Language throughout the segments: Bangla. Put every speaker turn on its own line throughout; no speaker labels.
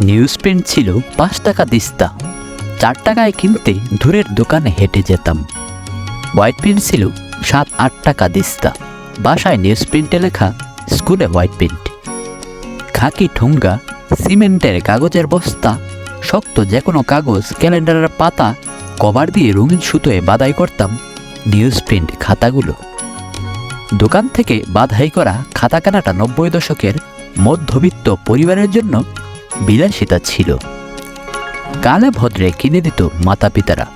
নিউজ প্রিন্ট ছিল পাঁচ টাকা দিস্তা। চার টাকায় কিনতে দূরের দোকানে হেঁটে যেতাম। হোয়াইট প্রিন্ট ছিল সাত, আট টাকা দিস্তা। বাসায় নিউজ প্রিন্টে লেখা, স্কুলে হোয়াইট প্রিন্ট খাকি ঠুঙ্গা, সিমেন্টের কাগজের বস্তা, শক্ত যে কোনো কাগজ, ক্যালেন্ডারের পাতা, কভার দিয়ে রঙিন সুতোয় বাদাই করতাম নিউজ প্রিন্ট খাতাগুলো। দোকান থেকে বাধাই করা খাতা কেনাটা নব্বই দশকের মধ্যবিত্ত পরিবারের জন্য বিলাসিতা ছিল। কালে ভদ্রে কিনে দিত মাতা পিতারা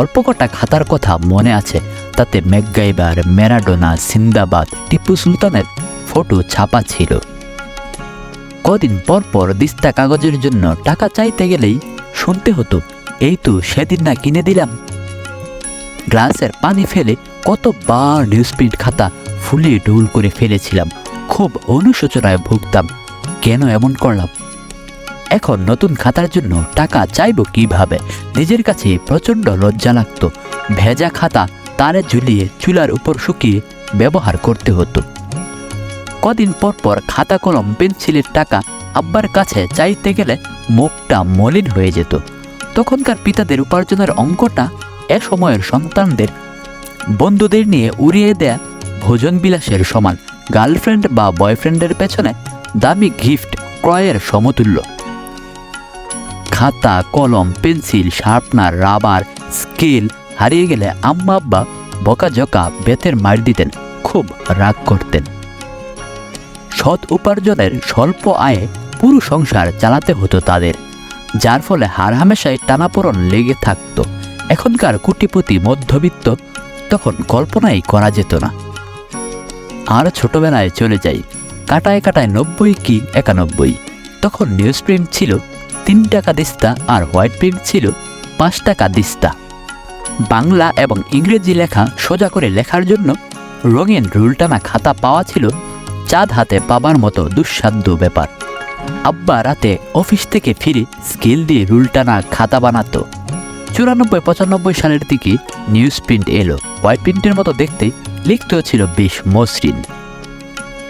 অল্প কটা খাতার কথা মনে আছে, তাতে ম্যাকগাইবার, ম্যারাডোনা, সিন্দাবাদ, টিপু সুলতানের ফটো ছাপা ছিল। কদিন পর পর দিস্তা কাগজের জন্য টাকা চাইতে গেলেই শুনতে হতো, এই তো সেদিন না কিনে দিলাম। গ্লাসের পানি ফেলে কতবার নিউজপ্রিন্ট খাতা ফুলিয়ে ডুল করে ফেলেছিলাম, খুব অনুশোচনায় ভুগতাম, কেন এমন করলাম? এখন নতুন খাতার জন্য টাকা চাইব কীভাবে? নিজের কাছে প্রচণ্ড লজ্জা লাগতো। ভেজা খাতা, তারে ঝুলিয়ে চুলার উপর শুকিয়ে ব্যবহার করতে হতো। কদিন পর পর খাতা কলম, পেন্সিলের টাকা আব্বার কাছে চাইতে গেলে মুখটা মলিন হয়ে যেত। তখনকার পিতাদের উপার্জনের অঙ্কটা এ সময়ের সন্তানদের বন্ধুদের নিয়ে উড়িয়ে দেয়া ভোজন বিলাসের সমান। গার্লফ্রেন্ড বা বয়ফ্রেন্ডের পেছনে দামি গিফট ক্রয়ের সমতুল্য। খাতা, কলম, পেন্সিল, শার্পনার, রাবার, স্কেল হারিয়ে গেলে আম্মা আব্বা বকাঝকা বেতের মার দিতেন, খুব রাগ করতেন। সৎ উপার্জনের স্বল্প আয়ে পুরো সংসার চালাতে হতো তাদের, যার ফলে হার হামেশায় টানাপোড়ন লেগে থাকতো। এখনকার কোটিপতি মধ্যবিত্ত তখন কল্পনাই করা যেত না। আর ছোটবেলায় চলে যাই, কাটায় কাটায় নব্বই কি একানব্বই, তখন নিউজ প্রিন্ট ছিল তিন টাকা দিস্তা আর হোয়াইট প্রিন্ট ছিল পাঁচ টাকা দিস্তা। বাংলা এবং ইংরেজি লেখা সোজা করে লেখার জন্য রঙিন রুলটানা খাতা পাওয়া ছিল চাঁদ হাতে পাবার মতো দুঃসাধ্য ব্যাপার। আব্বা রাতে অফিস থেকে ফিরে স্কেল দিয়ে রুলটানা খাতা বানাতো। চুরানব্বই পঁচানব্বই সালের দিকে নিউজ প্রিন্ট এলো। হোয়াইট প্রিন্টের মতো দেখতে, লিখতেও ছিল বেশ মসৃণ।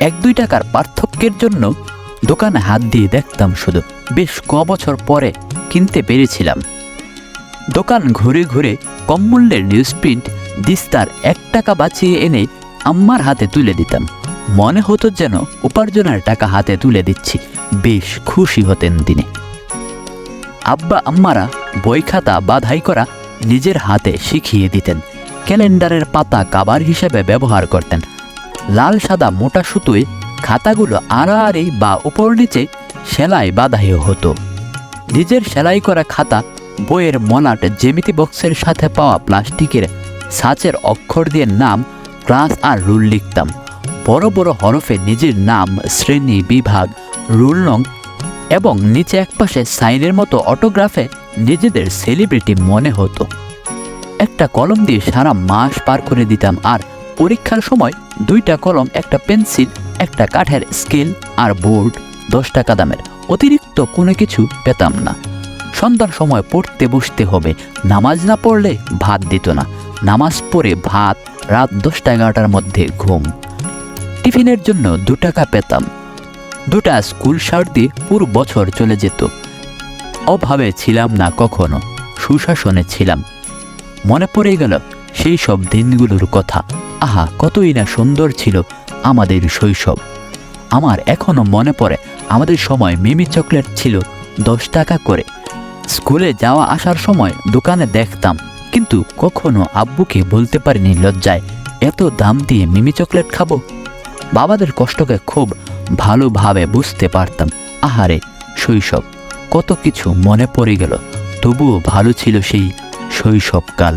এক দুই টাকার পার্থক্যের জন্য দোকানে হাত দিয়ে দেখতাম শুধু। বেশ ক বছর পরে কিনতে পেরেছিলাম। দোকান ঘুরে ঘুরে কম মূল্যের নিউজ প্রিন্ট দিস্তার এক টাকা বাঁচিয়ে এনে আম্মার হাতে তুলে দিতাম। মনে হতো যেন উপার্জনের টাকা হাতে তুলে দিচ্ছি। বেশ খুশি হতেন তিনি আব্বা, আম্মারা বই খাতা বাধাই করা নিজের হাতে শিখিয়ে দিতেন। ক্যালেন্ডারের পাতা কাবার হিসেবে ব্যবহার করতেন। লাল, সাদা, মোটা সুতোয় খাতাগুলো আড়াআড়ি বা উপর নিচে সেলাই বাধাইও হতো। নিজের সেলাই করা খাতা বইয়ের মলাট জেমিতি বক্সের সাথে পাওয়া প্লাস্টিকের সাচের অক্ষর দিয়ে নাম, ক্লাস আর রুল লিখতাম। বড় বড় হরফে নিজের নাম, শ্রেণি, বিভাগ, রুল নং এবং নিচে একপাশে সাইনের মতো অটোগ্রাফে নিজেদের সেলিব্রিটি মনে হতো। একটা কলম দিয়ে সারা মাস পার করে দিতাম আর পরীক্ষার সময় দুইটা কলম, একটা পেন্সিল একটা কাঠের স্কেল আর বোর্ড, দশ টাকা দামের। অতিরিক্ত কোনো কিছু পেতাম না। সন্ধ্যার সময় পড়তে বসতে হবে। নামাজ না পড়লে ভাত দিত না। নামাজ পড়ে ভাত, রাত দশটা এগারোটার মধ্যে ঘুম। টিফিনের জন্য দু টাকা পেতাম। দুটা স্কুল শার্ট দিয়ে পুরো বছর চলে যেত। অভাবে ছিলাম না কখনো, সুশাসনে ছিলাম। মনে পড়ে গেল সেই সব দিনগুলোর কথা। আহা, কতই না সুন্দর ছিল। আমাদের শৈশব। আমার এখনও মনে পড়ে, আমাদের সময় মিমি চকলেট ছিল দশ টাকা করে। স্কুলে যাওয়া আসার সময় দোকানে দেখতাম, কিন্তু কখনো আব্বুকে বলতে পারিনি লজ্জায়, এত দাম দিয়ে মিমি চকলেট খাব? বাবাদের কষ্টকে খুব ভালোভাবে বুঝতে পারতাম। আহারে, শৈশব, কত কিছু মনে পড়ে গেল, তবুও ভালো ছিল সেই শৈশবকাল।